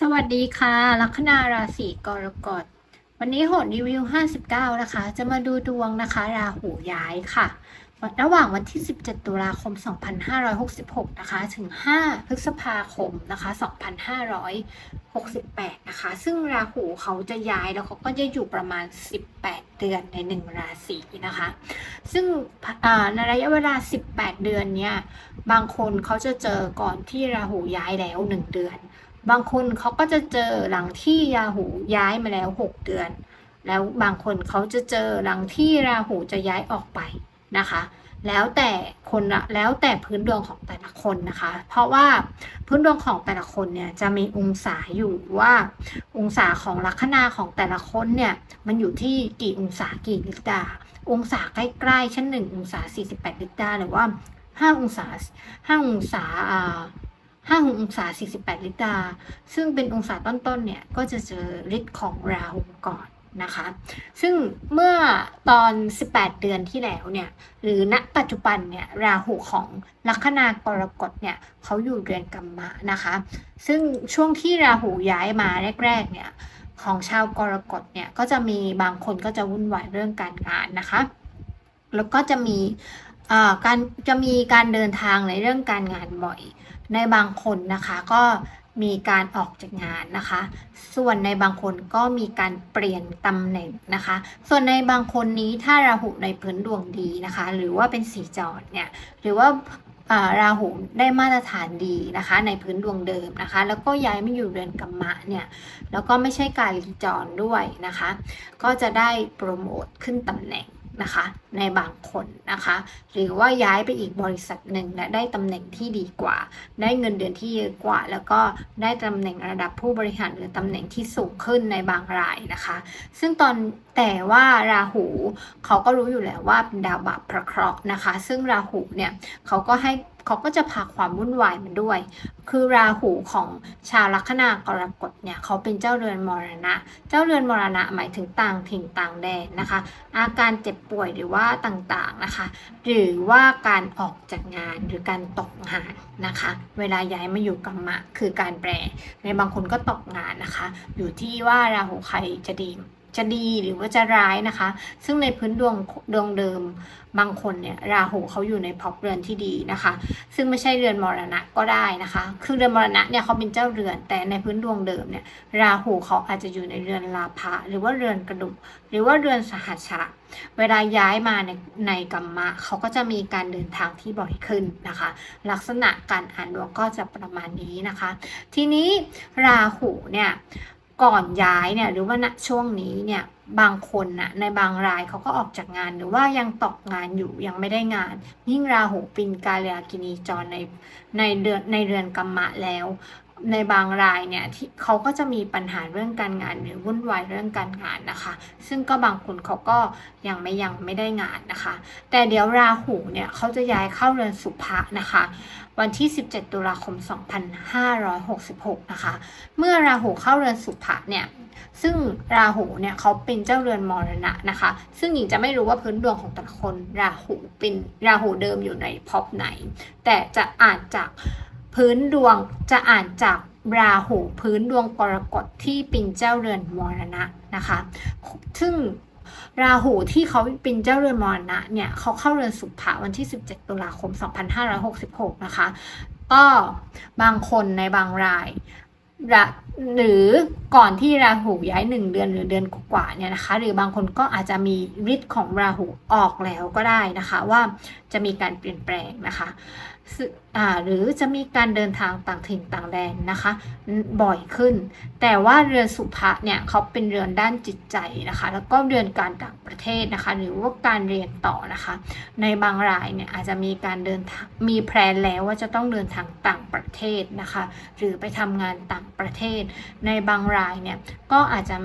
สวัสดีค่ะ ลัคนาราศีกรกฎ วันนี้โหดรีวิว 59 นะคะ จะมาดูดวงนะคะ ราหูย้ายค่ะ ระหว่างวันที่ 17 ตุลาคม 2566 นะคะ ถึง 5 พฤษภาคมนะคะ 2568 นะคะ ซึ่งราหูเขาจะย้ายแล้วเขาก็จะอยู่ประมาณ 18 เดือนในหนึ่งราศีนะคะ ซึ่งอ่าในระยะเวลา 18 เดือนเนี้ยบางคนเขาจะเจอก่อนที่ราหูย้ายแล้ว 1 เดือน บางคนเขาก็จะเจอหลังที่ราหูย้ายมาแล้ว 6 เดือน แล้วบางคนเขาจะเจอหลังที่ราหูจะย้ายออกไปนะคะ แล้วแต่คนละแล้วแต่พื้นดวงของแต่ละคนนะคะ เพราะว่าพื้นดวงของแต่ละคนเนี่ยจะมีองศาอยู่ว่าองศาของลัคนาของแต่ละคนเนี่ยมันอยู่ที่กี่องศากี่ลิตรองศาใกล้ๆช่นหนึ่งองศา48ลิตรหรือว่า5องศา5องศา 5องศา 48 ลิตรซึ่งเป็นองศาต้นๆเนี่ยก็จะเจอฤทธิ์ของราหูก่อนนะคะ ซึ่งเมื่อตอน 18 เดือนที่แล้วเนี่ย หรือณปัจจุบันเนี่ย ราหูของลัคนากรกฎเนี่ยเขาอยู่เรือนกรรมะนะคะ ซึ่งช่วงที่ราหูย้ายมาแรก ๆ เนี่ย ของชาวกรกฎเนี่ย ก็จะมีบางคนก็จะวุ่นวายเรื่องการงานนะคะ แล้วก็จะมีการจะมีการเดินทางในเรื่องการงานบ่อย ในบางคนนะคะก็มีการออกจากงานนะคะ ส่วนในบางคนก็มีการเปลี่ยนตำแหน่งนะคะ ส่วนในบางคนนี้ถ้าราหูในพื้นดวงดีนะคะ หรือว่าเป็นสีจอดเนี่ย หรือว่าราหูได้มาตรฐานดีนะคะ ในพื้นดวงเดิมนะคะ แล้วก็ย้ายมาอยู่เรือนกัมมะเนี่ยแล้วก็ไม่ใช่การรีจรด้วยนะคะ ก็จะได้โปรโมทขึ้นตำแหน่ง นะคะในบางคนนะคะ หรือว่าย้ายไปอีกบริษัทหนึ่งและได้ตำแหน่งที่ดีกว่า ได้เงินเดือนที่เยอะกว่า แล้วก็ได้ตำแหน่งระดับผู้บริหารหรือตำแหน่งที่สูงขึ้นในบางรายนะคะ ซึ่งตอนแต่ว่าราหูเขาก็รู้อยู่แล้วว่าเป็นดาวบาปพระเคราะห์นะคะ ซึ่งราหูเนี่ยเขาก็ให้ เขาก็จะพาความวุ่นวายมาด้วย คือราหูของชาวลัคนากรกฎเนี่ยเขาเป็นเจ้าเรือนมรณะ เจ้าเรือนมรณะหมายถึงต่างถิ่นต่างแดนนะคะ อาการเจ็บป่วยหรือว่าต่างๆนะคะ หรือว่าการออกจากงานหรือการตกงานนะคะ เวลาย้ายมาอยู่กรรมะคือการแปลในบางคนก็ตกงานนะคะ อยู่ที่ว่าราหูใครจะดี จะดีหรือว่าจะร้ายนะคะ ซึ่งในพื้นดวงดวงเดิมบางคนเนี่ยราหูเขาอยู่ในพบเรือนที่ดีนะคะ ซึ่งไม่ใช่เรือนมรณะก็ได้นะคะ คือเรือนมรณะเนี่ยเขาเป็นเจ้าเรือน แต่ในพื้นดวงเดิมเนี่ยราหูเขาอาจจะอยู่ในเรือนลาภะหรือว่าเรือนกระดุกหรือว่าเรือนสหัชชะเวลาย้ายมาในในกรรมะเขาก็จะมีการเดินทางที่บ่อยขึ้นนะคะ ลักษณะการอ่านดวงก็จะประมาณนี้นะคะ ทีนี้ราหูเนี่ย ก่อนย้ายเนี่ยหรือว่าณช่วงนี้เนี่ยบางคนนะในบางรายเขาก็ออกจากงานหรือว่ายังตกงานอยู่ยังไม่ได้งานยิ่งราหูปินกาเลียกินีจรในในเดือนในเรือนกรรมะแล้ว ในบางรายเนี่ยที่เขาก็จะมีปัญหาเรื่องการงานหรือวุ่นวายเรื่องการงานนะคะ ซึ่งก็บางคนเขาก็ยังไม่ยังไม่ได้งานนะคะ แต่เดี๋ยวราหูเนี่ยเขาจะย้ายเข้าเรือนสุภะนะคะ วันที่ 17 ตุลาคม 2566 นะคะ เมื่อราหูเข้าเรือนสุภะเนี่ยซึ่งราหูเนี่ยเขาเป็นเจ้าเรือนมรณะนะคะ ซึ่งหญิงจะไม่รู้ว่าพื้นดวงของแต่ละคน ราหูเป็นราหูเดิมอยู่ในภพไหน แต่จะอ่านจาก พื้นดวงจะอ่านจากราหูพื้นดวงกรกฎที่เป็นเจ้าเรือนมรณะนะคะ ซึ่งราหูที่เขาเป็นเจ้าเรือนมรณะเนี่ยเขาเข้าเรือนสุภะวันที่ 17 ตุลาคม 2566 นะคะ ก็บางคนในบางรายหรือก่อนที่ราหูย้ายหนึ่งเดือนหรือเดือนกว่าเนี่ยนะคะ หรือบางคนก็อาจจะมีฤทธิ์ของราหูออกแล้วก็ได้นะคะ ว่าจะมีการเปลี่ยนแปลงนะคะ หรือจะมีการเดินทางต่างถิ่นต่างแดนนะคะ บ่อยขึ้น แต่ว่าเรือนสุภะเนี่ยเขาเป็นเรือนด้านจิตใจนะคะ แล้วก็เรือนการต่างประเทศนะคะ หรือว่าการเรียนต่อนะคะ ในบางรายเนี่ยอาจจะมีการเดินมีแพลนแล้วว่าจะต้องเดินทางต่างประเทศนะคะ หรือไปทำงานต่างประเทศ ในบางรายเนี่ยก็อาจจะ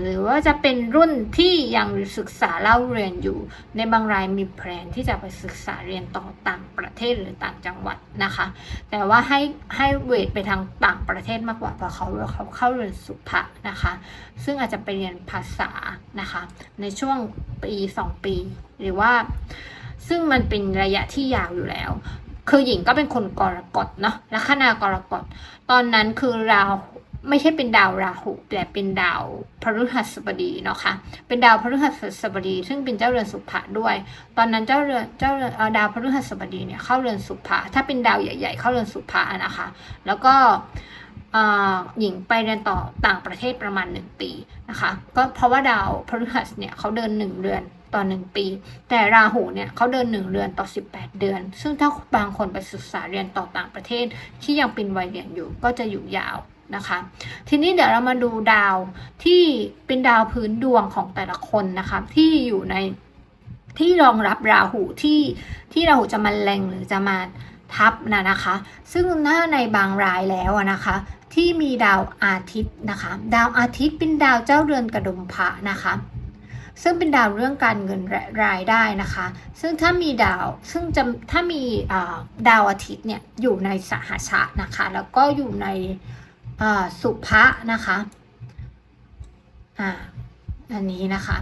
หรือว่าจะเป็นรุ่นที่ยังศึกษาเล่าเรียนอยู่ ในบางรายมีแผนที่จะไปศึกษาเรียนต่อต่างประเทศหรือต่างจังหวัดนะคะ แต่ว่าให้ให้เวทไปทางต่างประเทศมากกว่าเพราะเขาเขาเข้าเรียนสุภะนะคะ ซึ่งอาจจะไปเรียนภาษานะคะ ในช่วงปีสองปี หรือว่า ซึ่งมันเป็นระยะที่ยาวอยู่แล้วคือหญิงก็เป็นคนกรกฎเนาะลัคนากรกฎตอนนั้นคือรา ไม่ใช่เป็นดาวราหูแต่เป็นดาวพฤหัสบดีเนาะคะเป็นดาวพฤหัสบดี ซึ่งเป็นเจ้าเรือนสุภะด้วย ตอนนั้นเจ้าเรือนเจ้าเรือนดาวพฤหัสบดีเนี่ยเข้าเรือนสุภะถ้าเป็นดาวใหญ่ ๆ เข้าเรือนสุภะนะคะ แล้วก็หญิงไปเรียนต่อต่างประเทศประมาณ 1 ปีนะคะก็เพราะว่าดาวพฤหัสเนี่ยเขาเดิน 1 เดือนต่อ 1 ปี แต่ราหูเนี่ยเขาเดิน 1 เดือนต่อ 18 เดือน ซึ่งถ้าบางคนไปศึกษาเรียนต่อต่างประเทศที่ยังเป็นวัยเรียนอยู่ก็จะอยู่ยาว นะคะ ทีนี้เดี๋ยวเรามาดูดาวที่เป็นดาวพื้นดวงของแต่ละคนนะคะที่อยู่ในที่รองรับราหูที่ที่ราหูจะมาแรงหรือจะมาทับนะนะคะ ซึ่งถ้าในบางรายแล้วอะนะคะ ที่มีดาวอาทิตย์นะคะ ดาวอาทิตย์เป็นดาวเจ้าเรือนกระดมพระนะคะ ซึ่งเป็นดาวเรื่องการเงินรายได้นะคะ ซึ่งถ้ามีดาวซึ่งจะถ้ามีดาวอาทิตย์เนี่ยอยู่ในสหชะนะคะ แล้วก็อยู่ใน สุภะนะคะอ่าอันนี้นะคะ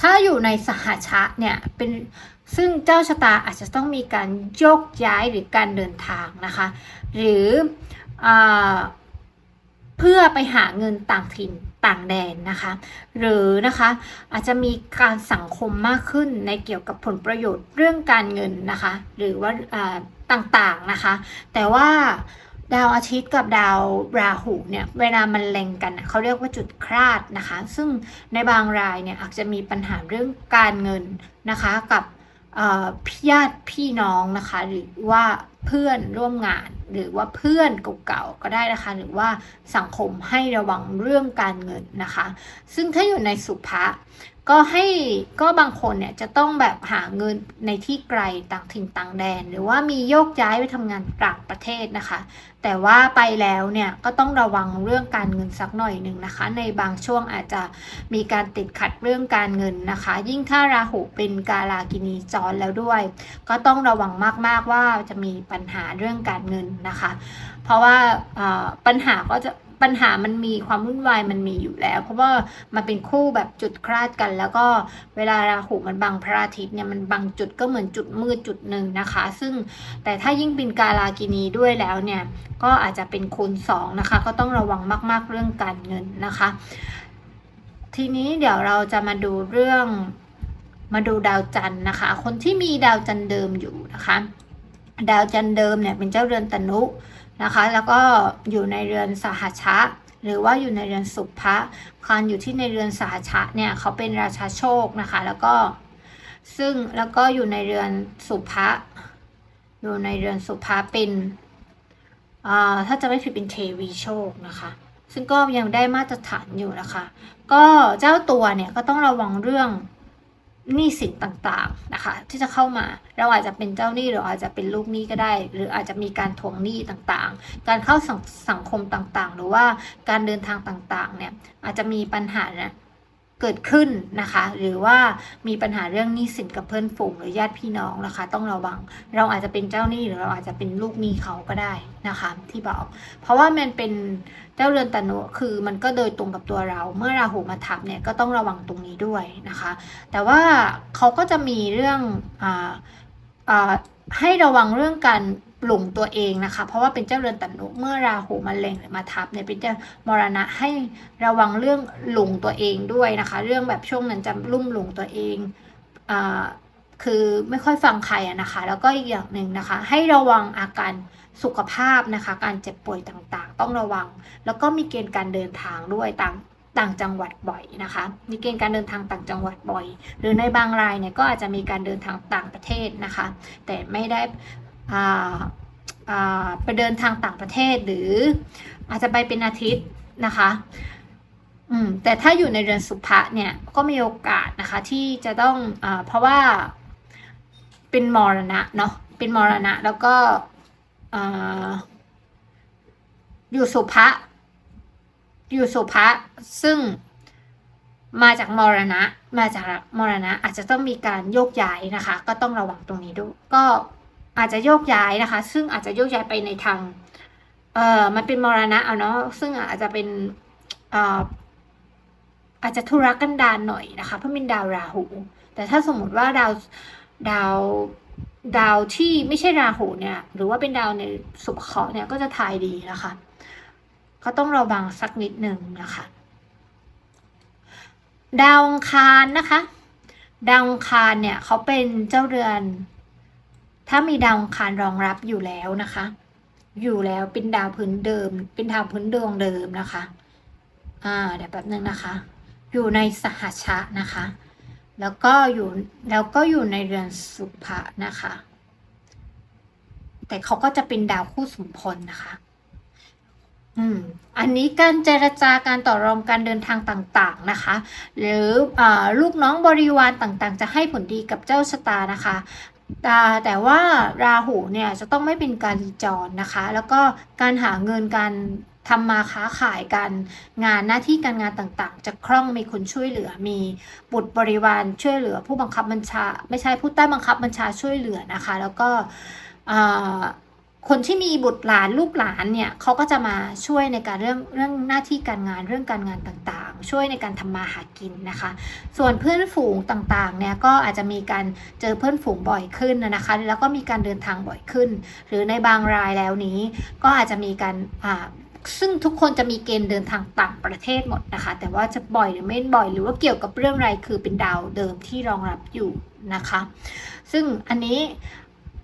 ถ้าอยู่ในสหชะเนี่ยเป็นซึ่งเจ้าชะตาอาจจะต้องมีการโยกย้ายหรือการเดินทางนะคะ หรืออเพื่อไปหาเงินต่างถิ่นต่างแดนนะคะ หรือนะคะอาจจะมีการสังคมมากขึ้นในเกี่ยวกับผลประโยชน์เรื่องการเงินนะคะ หรือว่าต่างๆนะคะ แต่ว่า ดาวอาทิตย์กับดาวราหูเนี่ยเวลามันแรงกันเขาเรียกว่าจุดคลาดนะคะ ซึ่งในบางรายเนี่ยอาจจะมีปัญหาเรื่องการเงินนะคะกับเอ่ญาติพี่น้องนะคะ หรือว่าเพื่อนร่วมงาน หรือว่าเพื่อนเก่าๆก็ได้นะคะ หรือว่าสังคมให้ระวังเรื่องการเงินนะคะ ซึ่งถ้าอยู่ในสุภะ ก็ให้ก็บางคนเนี่ยจะต้องแบบหาเงินในที่ไกลต่างถิ่นต่างแดน หรือว่ามีโยกย้ายไปทำงานต่างประเทศนะคะ แต่ว่าไปแล้วเนี่ยก็ต้องระวังเรื่องการเงินสักหน่อยหนึ่งนะคะ ในบางช่วงอาจจะมีการติดขัดเรื่องการเงินนะคะ ยิ่งถ้าราหูเป็นกาลากินีจรแล้วด้วย ก็ต้องระวังมากๆว่าจะมีปัญหาเรื่องการเงินนะคะ เพราะว่าปัญหาก็จะ ปัญหามันมีความวุ่นวายมันมีอยู่แล้ว เพราะว่ามันเป็นคู่แบบจุดคลาดกัน แล้วก็เวลาราหูมันบังพระอาทิตย์เนี่ยมันบังจุดก็เหมือนจุดมืดจุดหนึ่งนะคะ ซึ่งแต่ถ้ายิ่งเป็นกาลากินีด้วยแล้วเนี่ยก็อาจจะเป็นคูณ2นะคะ ก็ต้องระวังมาก ๆ เรื่องการเงินนะคะ ทีนี้เดี๋ยวเราจะมาดูเรื่องมาดูดาวจันทร์นะคะ คนที่มีดาวจันทร์เดิมอยู่นะคะ ดาวจันเดิมเนี่ยเป็นเจ้าเรือนตนุนะคะ แล้วก็อยู่ในเรือนสหชะ หรือว่าอยู่ในเรือนสุภะการอยู่ที่ในเรือนสหชะเนี่ยเขาเป็นราชาโชคนะคะ แล้วก็ซึ่งแล้วก็อยู่ในเรือนสุภะอยู่ในเรือนสุภะเป็นถ้าจะไม่ผิดเป็นเทวีโชคนะคะ ซึ่งก็ยังได้มาตรฐานอยู่นะคะ ก็เจ้าตัวเนี่ยก็ต้องระวังเรื่อง หนี้สินต่างๆนะคะ ที่จะเข้ามาเราอาจจะเป็นเจ้าหนี้หรืออาจจะเป็นลูกหนี้ก็ได้ หรืออาจจะมีการทวงหนี้ต่างๆ การเข้าสังสังคมต่างๆ หรือว่าการเดินทางต่างๆเนี่ยอาจจะมีปัญหาเนี่ย เกิดขึ้นนะคะ หรือว่ามีปัญหาเรื่องหนี้สินกับเพื่อนฝูงหรือญาติพี่น้องนะคะ ต้องระวัง เราอาจจะเป็นเจ้าหนี้หรือเราอาจจะเป็นลูกหนี้เขาก็ได้นะคะ ที่บอก เพราะว่ามันเป็นเจ้าเรือนตนุคือมันก็โดยตรงกับตัวเรา เมื่อราหูมาทับเนี่ยก็ต้องระวังตรงนี้ด้วยนะคะ แต่ว่าเขาก็จะมีเรื่องอ่าให้ระวังเรื่องการ หลงตัวเองนะคะ เพราะว่าเป็นเจ้าเรือนตันุเมื่อราหูมาเล็งหรือมาทับเนี่ยเป็นเจ้ามรณะให้ระวังเรื่องหลงตัวเองด้วยนะคะ เรื่องแบบช่วงนั้นจะลุ่มหลงตัวเองอ่าคือไม่ค่อยฟังใครนะคะ แล้วก็อีกอย่างหนึ่งนะคะ ให้ระวังอาการสุขภาพนะคะ การเจ็บป่วยต่างๆ ต้องระวัง แล้วก็มีเกณฑ์การเดินทางด้วยต่างต่างจังหวัดบ่อยนะคะ มีเกณฑ์การเดินทางต่างจังหวัดบ่อย หรือในบางรายเนี่ยก็อาจจะมีการเดินทางต่างประเทศนะคะ แต่ไม่ได้ ไปเดินทางต่างประเทศหรืออาจจะไปเป็นอาทิตย์นะคะอืมแต่ถ้าอยู่ในเรือนสุภะเนี่ยก็มีโอกาสนะคะที่จะต้องอเพราะว่าเป็นมรณะเนาะเป็นมรณะแล้วก็อ่าอยู่สุภะอยู่สุภะซึ่งมาจากมรณะ มาจากมรณะอาจจะต้องมีการโยกย้ายนะคะ ก็ต้องระวังตรงนี้ด้วยก็ อาจจะโยกย้ายนะคะ ซึ่งอาจจะโยกย้ายไปในทาง เอ่อ มันเป็นมรณะเอาเนาะ ซึ่งอาจจะเป็นเอ่ออาจจะธุรกันดารหน่อยนะคะเพราะเป็นดาวราหู แต่ถ้าสมมติว่าดาวดาวดาวที่ไม่ใช่ราหูเนี่ย หรือว่าเป็นดาวในสุภเคราะห์เนี่ยก็จะทายดีนะคะ ก็ต้องระวังสักนิดหนึ่งนะคะ ดาวองคารนะคะ ดาวองคารเนี่ยเขาเป็นเจ้าเรือน ถ้ามีดาวองคารรองรับอยู่แล้วนะคะ อยู่แล้วเป็นดาวพื้นเดิม เป็นดาวพื้นดวงเดิมนะคะ อ่าเดี๋ยวแป๊บนึงนะคะ อยู่ในสหชะนะคะ แล้วก็อยู่แล้วก็อยู่ในเรือนสุภะนะคะ แต่เขาก็จะเป็นดาวคู่สมพลนะคะ อืม อันนี้การเจรจาการต่อรองการเดินทางต่างๆนะคะ หรืออลูกน้องบริวารต่างๆ จะให้ผลดีกับเจ้าชะตานะคะ แต่แต่ว่าราหูเนี่ยจะต้องไม่เป็นการจรนะคะ แล้วก็การหาเงินการทำมาค้าขายกันงานหน้าที่การงานต่างๆ จะคล่องมีคนช่วยเหลือมีบุตรบริวารช่วยเหลือ ผู้บังคับบัญชา ไม่ใช่ผู้ใต้บังคับบัญชาช่วยเหลือนะคะ แล้วก็อ่า คนที่มีบุตรหลานลูกหลานเนี่ยเขาก็จะมาช่วยในการเรื่องเรื่องหน้าที่การงานเรื่องการงานต่างๆ ช่วยในการทำมาหากินนะคะ ส่วนเพื่อนฝูงต่างๆเนี่ยก็อาจจะมีการเจอเพื่อนฝูงบ่อยขึ้นนะคะ แล้วก็มีการเดินทางบ่อยขึ้น หรือในบางรายแล้วนี้ก็อาจจะมีการอ่าซึ่งทุกคนจะมีเกณฑ์เดินทางต่างประเทศหมดนะคะ แต่ว่าจะบ่อยหรือไม่บ่อย หรือว่าเกี่ยวกับเรื่องอะไรคือเป็นดาวเดิมที่รองรับอยู่นะคะ ซึ่งอันนี้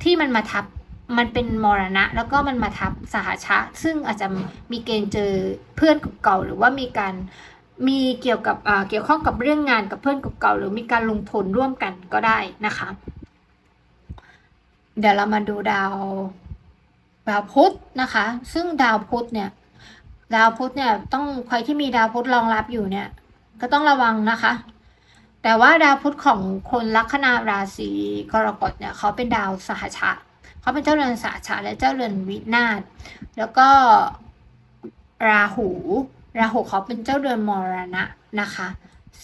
ที่มันมาทับ มันเป็นมรณะ แล้วก็มันมาทับสหชะ ซึ่งอาจจะมีเกณฑ์เจอเพื่อนเก่าหรือว่ามีการมีเกี่ยวกับเกี่ยวข้องกับเรื่องงานกับเพื่อนเก่าหรือมีการลงทุนร่วมกันก็ได้นะคะ เดี๋ยวเรามาดูดาวดาวพุธนะคะ ซึ่งดาวพุธเนี่ย ดาวพุธเนี่ยต้องใครที่มีดาวพุธรองรับอยู่เนี่ย ก็ต้องระวังนะคะ แต่ว่าดาวพุธของคนลัคนาราศีกรกฎเนี่ยเขาเป็นดาวสหชะ เขาเป็นเจ้าเรือนสาชาและเจ้าเรือนวินาศแล้วก็ราหู ราหูเขาเป็นเจ้าเรือนมรณะนะคะ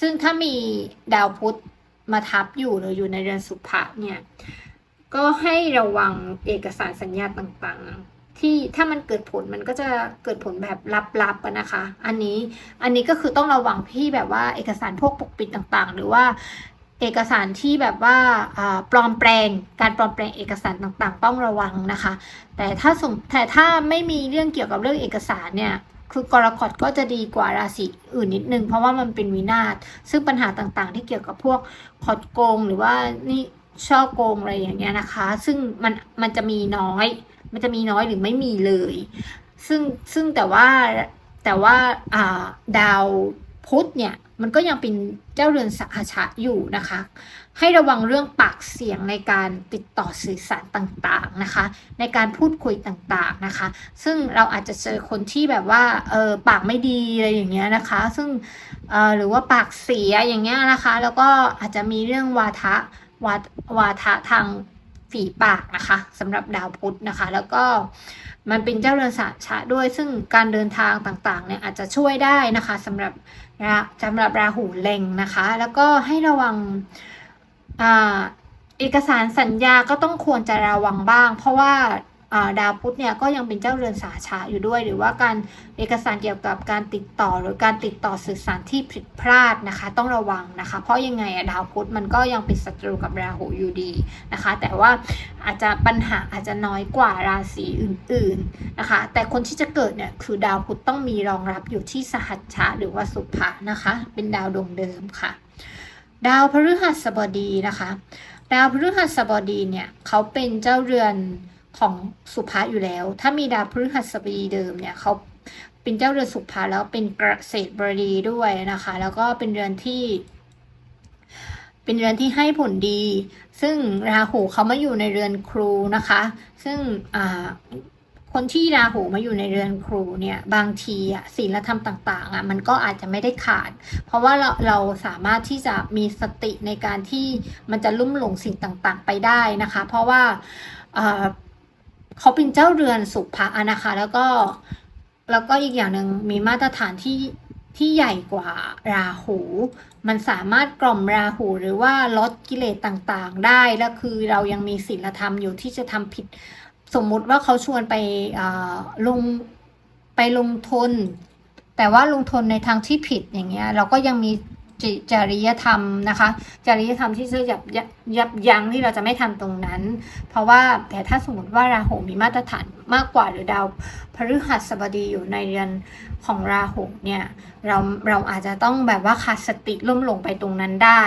ซึ่งถ้ามีดาวพุธมาทับอยู่หรืออยู่ในเรือนสุภะเนี่ยก็ให้ระวังเอกสารสัญญาต่างๆ ที่ถ้ามันเกิดผลมันก็จะเกิดผลแบบลับๆนะคะ อันนี้อันนี้ก็คือต้องระวังที่แบบว่าเอกสารพวกปกปิดต่างๆ หรือว่า เอกสารที่แบบว่าปลอมแปลงการปลอมแปลงเอกสารต่างๆ ต้องระวังนะคะ แต่ถ้าสมแต่ถ้าไม่มีเรื่องเกี่ยวกับเรื่องเอกสารเนี่ยคือกรกฎก็จะดีกว่าราศีอื่นนิดนึง เพราะว่ามันเป็นวินาศซึ่งปัญหาต่างๆ ที่เกี่ยวกับพวกคดโกงหรือว่านี่ช่อโกงอะไรอย่างเงี้ยนะคะ ซึ่งมันมันจะมีน้อย มันจะมีน้อยหรือไม่มีเลย ซึ่งซึ่งแต่ว่าแต่ว่าดาว พุธเนี่ยมันก็ยังเป็นเจ้าเรือนสหชะอยู่นะคะ ให้ระวังเรื่องปากเสียงในการติดต่อสื่อสารต่างๆนะคะ ในการพูดคุยต่างๆนะคะ ซึ่งเราอาจจะเจอคนที่แบบว่าเออปากไม่ดีอะไรอย่างเงี้ยนะคะ ซึ่งเออหรือว่าปากเสียอย่างเงี้ยนะคะ แล้วก็อาจจะมีเรื่องวาทะวาวาทะทางฝีปากนะคะสำหรับดาวพุธนะคะ แล้วก็มันเป็นเจ้าเรือนสาชะด้วย ซึ่งการเดินทางต่างๆเนี่ยอาจจะช่วยได้นะคะสำหรับ สำหรับราหูเล็งนะคะ แล้วก็ให้ระวังอเอกสารสัญญาก็ต้องควรจะระวังบ้าง เพราะว่า ดาวพุธเนี่ยก็ยังเป็นเจ้าเรือนสาชาอยู่ด้วย หรือว่าการเอกสารเกี่ยวกับการติดต่อหรือการติดต่อสื่อสารที่ผิดพลาดนะคะ ต้องระวังนะคะ เพราะยังไงอะดาวพุธมันก็ยังเป็นศัตรูกับราหูอยู่ดีนะคะ แต่ว่าอาจจะปัญหาอาจจะน้อยกว่าราศีอื่นๆนะคะ แต่คนที่จะเกิดเนี่ยคือดาวพุธต้องมีรองรับอยู่ที่สหัชชะหรือว่าสุภะนะคะ เป็นดาวดวงเดิมค่ะ ดาวพฤหัสบดีนะคะ ดาวพฤหัสบดีเนี่ยเขาเป็นเจ้าเรือน ของสุภาอยู่แล้ว ถ้ามีดาวพฤหัสบดีเดิมเนี่ยเขาเป็นเจ้าเรือนสุภาแล้วเป็นเกษตรบดีด้วยนะคะ แล้วก็เป็นเรือนที่ เป็นเรือนที่ให้ผลดี ซึ่งราหูเขามาอยู่ในเรือนครูนะคะ ซึ่งอ่าคนที่ราหูมาอยู่ในเรือนครูเนี่ยบางทีอะศีลธรรมต่างๆอะมันก็อาจจะไม่ได้ขาด เพราะว่าเราเราสามารถที่จะมีสติในการที่มันจะลุ่มหลงสิ่งต่างๆ ไปได้นะคะ เพราะว่า เขาเป็นเจ้าเรือนสุภะนะคะ แล้วก็แล้วก็อีกอย่างหนึ่งมีมาตรฐานที่ที่ใหญ่กว่าราหู มันสามารถกล่อมราหูหรือว่าลดกิเลสต่างๆ ได้ แล้วคือเรายังมีศีลธรรมอยู่ที่จะทำผิด สมมุติว่าเขาชวนไปอ่าลงไปลงทุน แต่ว่าลงทุนในทางที่ผิดอย่างเงี้ย เราก็ยังมี จจริยธรรมนะคะ จริยธรรมที่จะยับยับยับยั้งที่เราจะไม่ทำตรงนั้น เพราะว่าแต่ถ้าสมมติว่าราหูมีมาตรฐานมากกว่าหรือดาวพฤหัสบดีอยู่ในเรือนของราหูเนี่ยเราเราอาจจะต้องแบบว่าขาดสติล่มหลงไปตรงนั้นได้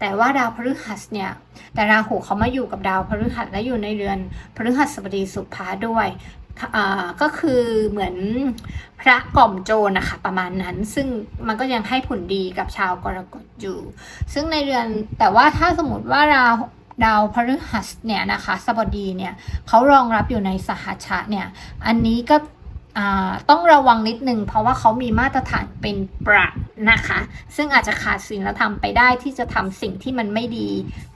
แต่ว่าดาวพฤหัสเนี่ยแต่ราหูเขามาอยู่กับดาวพฤหัสและอยู่ในเรือนพฤหัสบดีสุภาด้วย ก็คือเหมือนพระกล่อมโจรนะคะประมาณนั้น ซึ่งมันก็ยังให้ผลดีกับชาวกรกฎอยู่ ซึ่งในเรือนแต่ว่าถ้าสมมติว่าราดาวพฤหัสเนี่ยนะคะสบดีเนี่ยเขารองรับอยู่ในสหชาเนี่ย อันนี้ก็ ต้องระวังนิดนึงเพราะว่าเขามีมาตรฐานเป็นประนะคะ ซึ่งอาจจะขาดศีลธรรมไปได้ที่จะทำสิ่งที่มันไม่ดี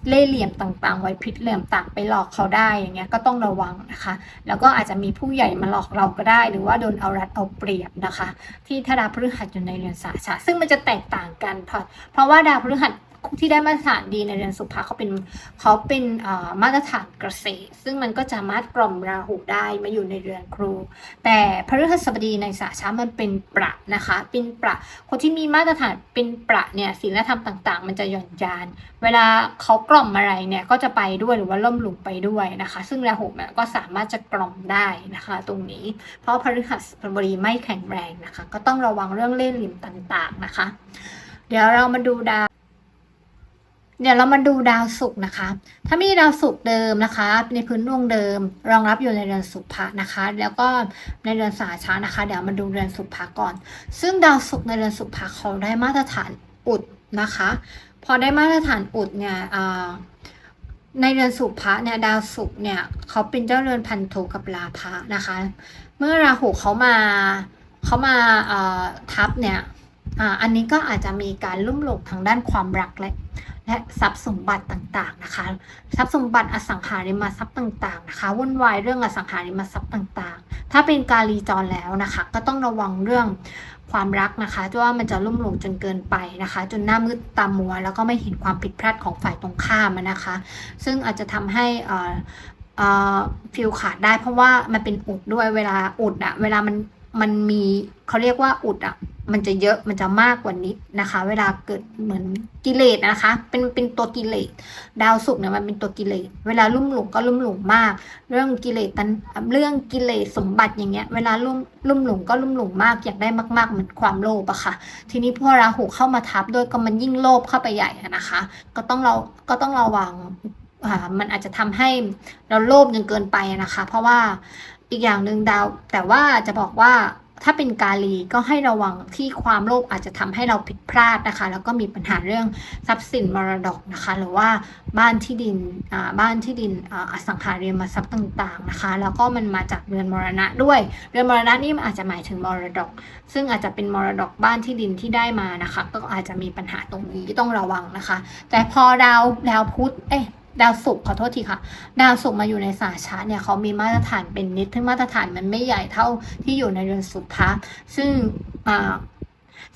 เล่เหลี่ยมต่างๆ ไว้พิษเหลี่ยมต่างไปหลอกเขาได้อย่างเงี้ยก็ต้องระวังนะคะ แล้วก็อาจจะมีผู้ใหญ่มาหลอกเราก็ได้ หรือว่าโดนเอารัดเอาเปรียบนะคะ ที่ถ้าดาวพฤหัสอยู่ในเรือนสาชาซึ่งมันจะแตกต่างกันเพราะเพราะว่าดาวพฤหัส ที่ได้มาตรฐานดีในเรือนสุภาเขาเป็นเขาเป็นมาตรฐานเกษตร ซึ่งมันก็จะมารถกล่อมราหูได้มาอยู่ในเรือนครู แต่พฤหัสบดีในสาชามันเป็นประนะคะ เป็นประคนที่มีมาตรฐานเป็นประเนี่ยศีลธรรมต่างๆ มันจะหย่อนยาน เวลาเขากล่อมอะไรเนี่ยก็จะไปด้วยหรือว่าล่มหลุมไปด้วยนะคะ ซึ่งราหูเนี่ยก็สามารถจะกล่อมได้นะคะ ตรงนี้ เพราะพฤหัสบดีไม่แข็งแรงนะคะ ก็ต้องระวังเรื่องเล่ห์เหลี่ยมต่างๆนะคะ เดี๋ยวเรามาดูดาว เดี๋ยวเรามาดูดาวศุกร์นะคะ ถ้ามีดาวศุกร์เดิมนะคะ ในพื้นดวงเดิม รองรับอยู่ในเรือนสุภะนะคะ แล้วก็ในเรือนสาชานะคะ เดี๋ยวมาดูเรือนสุภะก่อน ซึ่งดาวศุกร์ในเรือนสุภะเขาได้มาตรฐานอุดนะคะ พอได้มาตรฐานอุดเนี่ยในเรือนสุภะเนี่ยดาวศุกร์เนี่ยเขาเป็นเจ้าเรือนพันธุกับลาภะนะคะ เมื่อราหูเขามาเขามาทับเนี่ยอันนี้ก็อาจจะมีการลุ่มหลงทางด้านความรักและ และทรัพย์สมบัติต่างๆนะคะ ทรัพย์สมบัติอสังหาริมทรัพย์ต่างๆนะคะวุ่นวายเรื่องอสังหาริมทรัพย์ต่างๆ ถ้าเป็นการรีจรแล้วนะคะ ก็ต้องระวังเรื่องความรักนะคะว่ามันจะลุ่มหลงจนเกินไปนะคะ จนหน้ามืดตามัว แล้วก็ไม่เห็นความผิดพลาดของฝ่ายตรงข้ามนะคะ ซึ่งอาจจะทำให้ฟิลขาดได้เพราะว่ามันเป็นอุดด้วยเวลาอุดอะเวลามันมันมีเขาเรียกว่าอุดอะ มันจะเยอะมันจะมากกว่านี้นะคะ เวลาเกิดเหมือนกิเลสนะคะ เป็นเป็นตัวกิเลสดาวศุกร์เนี่ยมันเป็นตัวกิเลสเวลาลุ่มหลงก็ลุ่มหลงมาก เรื่องกิเลสตันเรื่องกิเลสสมบัติอย่างเงี้ย เวลาลุ่มลุ่มหลงก็ลุ่มหลงมากอยากได้มากๆเหมือนความโลภอะค่ะ ทีนี้พอราหูเข้ามาทับด้วยก็มันยิ่งโลภเข้าไปใหญ่นะคะ ก็ต้องเราก็ต้องระวังอ่ามันอาจจะทำให้เราโลภจนเกินไปนะคะ เพราะว่าอีกอย่างหนึ่งดาว แต่ว่าจะบอกว่า ถ้าเป็นกาลีก็ให้ระวังที่ความโลภอาจจะทำให้เราผิดพลาดนะคะ แล้วก็มีปัญหาเรื่องทรัพย์สินมรดกนะคะ หรือว่าบ้านที่ดินบ้านที่ดินอสังหาริมทรัพย์ต่างๆนะคะ แล้วก็มันมาจากเรือนมรณะด้วยเรือนมรณะนี่มันอาจจะหมายถึงมรดก ซึ่งอาจจะเป็นมรดกบ้านที่ดินที่ได้มานะคะ ก็อาจจะมีปัญหาตรงนี้ต้องระวังนะคะ แต่พอดาวดาวพุธเอ๊ะ ดาวศุกร์ขอโทษทีค่ะ ดาวศุกร์มาอยู่ในสาชาเนี่ยเขามีมาตรฐานเป็นนิดซึ่งมาตรฐานมันไม่ใหญ่เท่าที่อยู่ในเรือนสุภะซึ่ง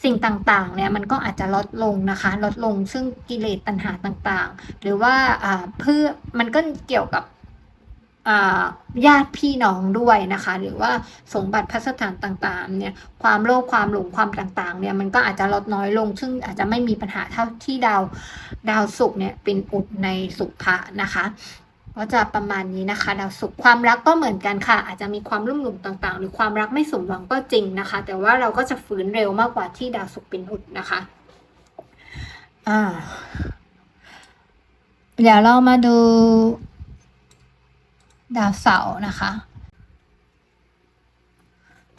สิ่งต่างๆ เนี่ยมันก็อาจจะลดลงนะคะ ลดลงซึ่งกิเลสตัณหาต่างๆ หรือว่าเพื่อมันก็เกี่ยวกับ ญาติพี่น้องด้วยนะคะ หรือว่าสมบัติพัสถานต่างๆเนี่ยความโลภความหลงความต่างๆเนี่ยมันก็อาจจะลดน้อยลง ซึ่งอาจจะไม่มีปัญหาเท่าที่ดาวดาวศุกร์เนี่ยเป็นอุดในสุภะนะคะก็จะประมาณนี้นะคะ ดาวศุกร์ความรักก็เหมือนกันค่ะ อาจจะมีความรุ่มหลุมต่างๆ หรือความรักไม่สมหวังก็จริงนะคะ แต่ว่าเราก็จะฝืนเร็วมากกว่าที่ดาวศุกร์เป็นอุดนะคะอ่าเดี๋ยวเรามาดู ดาวเสาร์นะคะ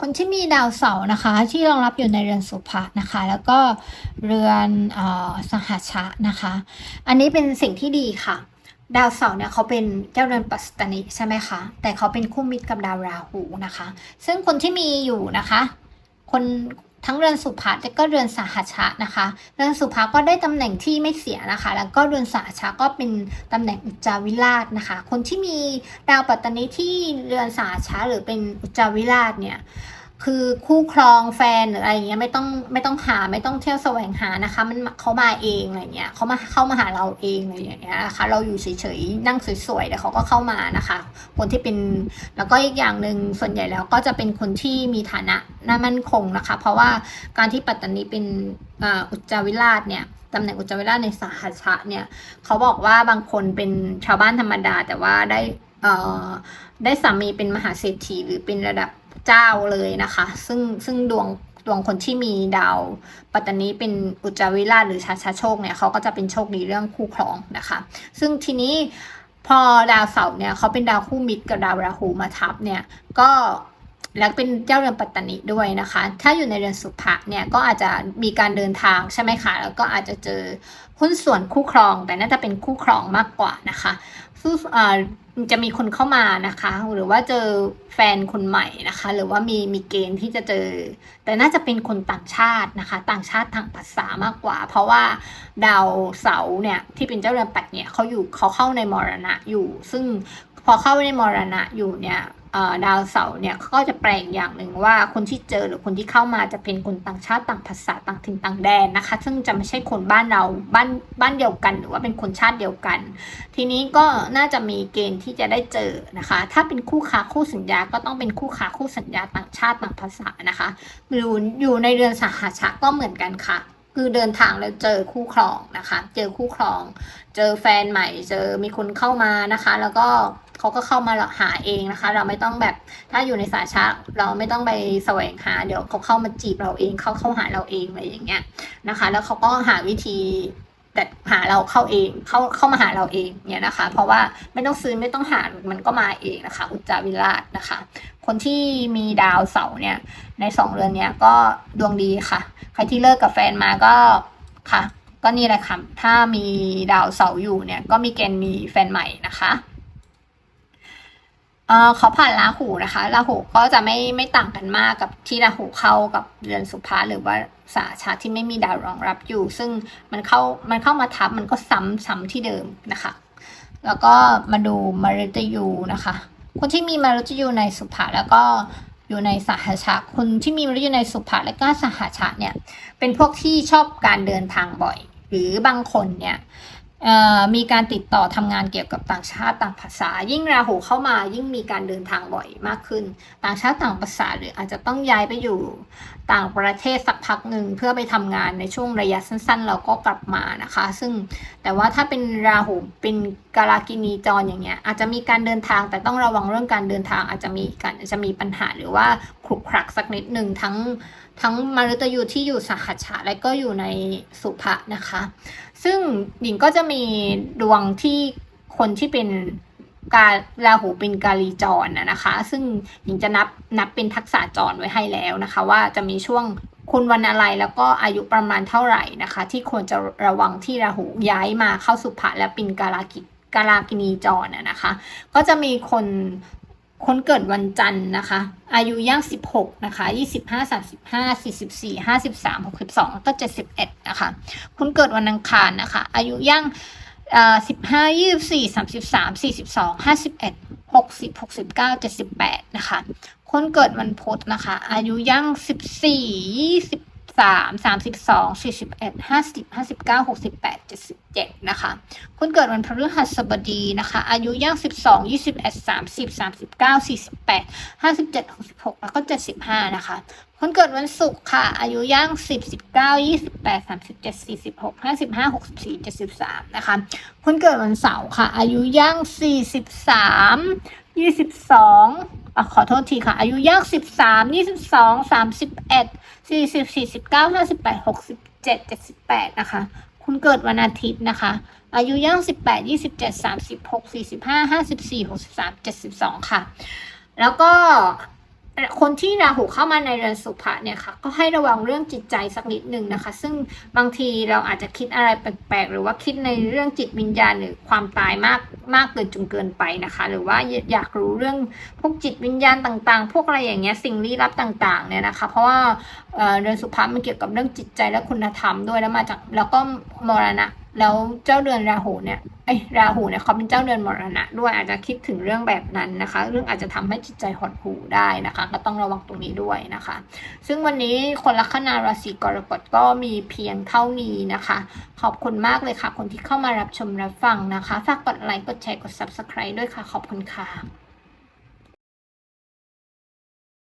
คนที่มีดาวเสาร์นะคะ ที่รองรับอยู่ในเรือนสุภะนะคะ แล้วก็เรือนอสหัชะนะคะ อันนี้เป็นสิ่งที่ดีค่ะ ดาวเสาร์เนี่ยเขาเป็นเจ้าเรือนปัสตนิใช่ไหมคะ แต่เขาเป็นคู่มิตรกับดาวราหูนะคะ ซึ่งคนที่มีอยู่นะคะ คน ทั้งเรือนสุภาและก็เรือนสหัชะนะคะ เรือนสุภาก็ได้ตำแหน่งที่ไม่เสียนะคะ แล้วก็เรือนสหัชะก็เป็นตำแหน่งอุจจาวิราชนะคะ คนที่มีดาวปัตตานีที่เรือนสหัชะหรือเป็นอุจจาวิราชเนี่ย คือคู่ครองแฟนหรืออะไรเงี้ยไม่ต้องไม่ต้องหาไม่ต้องเที่ยวแสวงหานะคะ มันเขามาเองอะไรเงี้ยเขามาเข้ามาหาเราเองอะไรอย่างเงี้ยนะคะเราอยู่เฉยๆนั่งสวยๆแต่เขาก็เข้ามานะคะ คนที่เป็นแล้วก็อีกอย่างหนึ่งส่วนใหญ่แล้วก็จะเป็นคนที่มีฐานะน่ามั่นคงนะคะ เพราะว่าการที่ปัตตานีเป็นอุจจาวิราชเนี่ยตำแหน่งอุจจาวิราชในสหชาเนี่ยเขาบอกว่าบางคนเป็นชาวบ้านธรรมดา แต่ว่าได้ได้สามีเป็นมหาเศรษฐีหรือเป็นระดับ เจ้าเลยนะคะ ซึ่งซึ่งดวงดวงคนที่มีดาวปัตตานีเป็นอุจจาวิราชหรือชาชาโชคเนี่ยเขาก็จะเป็นโชคดีเรื่องคู่ครองนะคะ ซึ่งทีนี้พอดาวเสาร์เนี่ยเขาเป็นดาวคู่มิตรกับดาวราหูมาทับเนี่ยก็แล้วเป็นเจ้าเรือนปัตตานีด้วยนะคะ ถ้าอยู่ในเรือนสุภะเนี่ยก็อาจจะมีการเดินทางใช่ไหมคะ แล้วก็อาจจะเจอหุ้นส่วนคู่ครอง แต่น่าจะเป็นคู่ครองมากกว่านะคะ ซึ่งอ่าจะมีคนเข้ามานะคะ หรือว่าเจอแฟนคนใหม่นะคะ หรือว่ามีมีเกณฑ์ที่จะเจอ แต่น่าจะเป็นคนต่างชาตินะคะ ต่างชาติทางภาษามากกว่า เพราะว่าดาวเสาร์เนี่ยที่เป็นเจ้าเรือนปัดเนี่ยเขาอยู่เขาเข้าในมรณะอยู่ ซึ่งพอเข้าในมรณะอยู่เนี่ย ดาวเสาร์เนี่ยก็จะแปลงอย่างหนึ่งว่าคนที่เจอหรือคนที่เข้ามาจะเป็นคนต่างชาติต่างภาษาต่างถิ่นต่างแดนนะคะ ซึ่งจะไม่ใช่คนบ้านเราบ้านบ้านเดียวกันหรือว่าเป็นคนชาติเดียวกัน ทีนี้ก็น่าจะมีเกณฑ์ที่จะได้เจอนะคะ ถ้าเป็นคู่ค้าคู่สัญญาก็ต้องเป็นคู่ค้าคู่สัญญาต่างชาติต่างภาษานะคะอยู่อยู่ในเรือนสหชาก็เหมือนกันค่ะคือเดินทางแล้วเจอคู่ครองนะคะ เจอคู่ครอง เจอแฟนใหม่ เจอมีคนเข้ามานะคะ แล้วก็ เขาก็เข้ามาหาเองนะคะ เราไม่ต้องแบบถ้าอยู่ในสายชาเราไม่ต้องไปแสวงหา เดี๋ยวเขาเข้ามาจีบเราเองเขาเข้าหาเราเองอะไรอย่างเงี้ยนะคะ แล้วเขาก็หาวิธีแต่หาเราเข้าเองเข้าเข้ามาหาเราเองเนี่ยนะคะ เพราะว่าไม่ต้องซื้อไม่ต้องหามันก็มาเองนะคะ อุจจาวิราชนะคะ คนที่มีดาวเสาร์เนี่ยในสองเรือนเนี้ยก็ดวงดีค่ะ ใครที่เลิกกับแฟนมาก็ค่ะ ก็นี่แหละค่ะถ้ามีดาวเสาร์อยู่เนี่ยก็มีเกณฑ์มีแฟนใหม่นะคะ เออเขาผ่านราหูนะคะราหูก็จะไม่ไม่ต่างกันมากกับที่ราหูเข้ากับเรือนสุภาหรือว่าสาชาที่ไม่มีดาวรองรับอยู่ ซึ่งมันเข้ามันเข้ามาทับมันก็ซ้ำซ้ำที่เดิมนะคะ แล้วก็มาดูมารุตยูนะคะ คนที่มีมารุตยูในสุภาแล้วก็อยู่ในสหชาคนที่มีมารุตยูในสุภาและก็สหชาเนี่ยเป็นพวกที่ชอบการเดินทางบ่อย หรือบางคนเนี่ย มีการติดต่อทำงานเกี่ยวกับต่างชาติต่างภาษา ยิ่งราหูเข้ามายิ่งมีการเดินทางบ่อยมากขึ้น ต่างชาติต่างภาษาหรืออาจจะต้องย้ายไปอยู่ ต่างประเทศสักพักหนึ่งเพื่อไปทำงานในช่วงระยะสั้นๆ เราก็กลับมานะคะ ซึ่งแต่ว่าถ้าเป็นราหูเป็นกาลากินีจรอย่างเงี้ยอาจจะมีการเดินทางแต่ต้องระวังเรื่องการเดินทาง อาจจะมีการอาจจะมีปัญหาหรือว่าขรุขระสักนิดหนึ่งทั้งทั้งมารุตยูที่อยู่สหัชชะและก็อยู่ในสุภะนะคะ ซึ่งหญิงก็จะมีดวงที่คนที่เป็น การาหูเป็นกาลีจรนะนะคะ ซึ่งหญิงจะนับนับเป็นทักษะจรไว้ให้แล้วนะคะ ว่าจะมีช่วงคุณวันอะไรแล้วก็อายุประมาณเท่าไหร่นะคะ ที่ควรจะระวังที่ราหูย้ายมาเข้าสุภะและป็นกาลากิกาลากินีจรนะนะคะ ก็จะมีคนคนเกิดวันจันทร์นะคะ อายุย่าง 16 นะคะ 25 35 44 53 62 แล้วก็ 71 นะคะคนเกิดวันอังคารนะคะ อายุย่าง สิบห้ายี่สิบสี่สามสิบสามสี่สิบสองห้าสิบเอ็ดหกสิบหกสิบเก้าเจ็ดสิบแปดนะคะ คนเกิดวันพุธนะคะ อายุย่งสิบสี่ยี่สิบ 14 23 32 41 50 59 68 77นะคะคนเกิดวันพฤหัสบดีนะคะ อายุย่าง12 21 30 39 48 57 66แล้วก็75นะคะคนเกิดวันศุกร์ค่ะ อายุย่าง10 19 28 37 46 55 64 73นะคะคนเกิดวันเสาร์ค่ะ อายุย่าง ยี่สิบสองอขอโทษทีค่ะ อายุย่างสิบสามยี่สิบสองสามสิบเอ็ดสี่สิบสี่สิบเก้าห้าสิบแปดหกสิบเจ็ดเจ็ดสิบแปดนะคะ คุณเกิดวันอาทิตย์นะคะ อายุย่างสิบแปดยี่สิบเจ็ดสามสิบหกสี่สิบห้าห้าสิบสี่หกสิบสามเจ็ดสิบสองค่ะ แล้วก็ คนที่ราหูเข้ามาในเรือนสุภะเนี่ยค่ะก็ให้ระวังเรื่องจิตใจสักนิดหนึ่งนะคะ ซึ่งบางทีเราอาจจะคิดอะไรแปลกๆ หรือว่าคิดในเรื่องจิตวิญญาณหรือความตายมากมากเกินจนเกินไปนะคะ หรือว่าอยากรู้เรื่องพวกจิตวิญญาณต่างๆ พวกอะไรอย่างเงี้ยสิ่งลี้ลับต่างๆเนี่ยนะคะ เพราะว่าเอ่อเรือนสุภะมันเกี่ยวกับเรื่องจิตใจและคุณธรรมด้วยแล้วมาจากแล้วก็มรณะ แล้วเจ้าเดือนราหูเนี่ยไอ้ยราหูเนี่ยเขาเป็นเจ้าเดือนมรณะ ด้วยอาจจะคิดถึงเรื่องแบบนั้นนะคะ เรื่องอาจจะทำให้จิตใจหดหู่ได้นะคะ ก็ต้องระวังตรงนี้ด้วยนะคะ ซึ่งวันนี้คนลัคนาราศีกรกฎก็มีเพียงเท่านี้นะคะ ขอบคุณมากเลยค่ะ คนที่เข้ามารับชมรับฟังนะคะ ฝากกดไลค์กดแชร์กด subscribe ด้วยค่ะ ขอบคุณค่ะ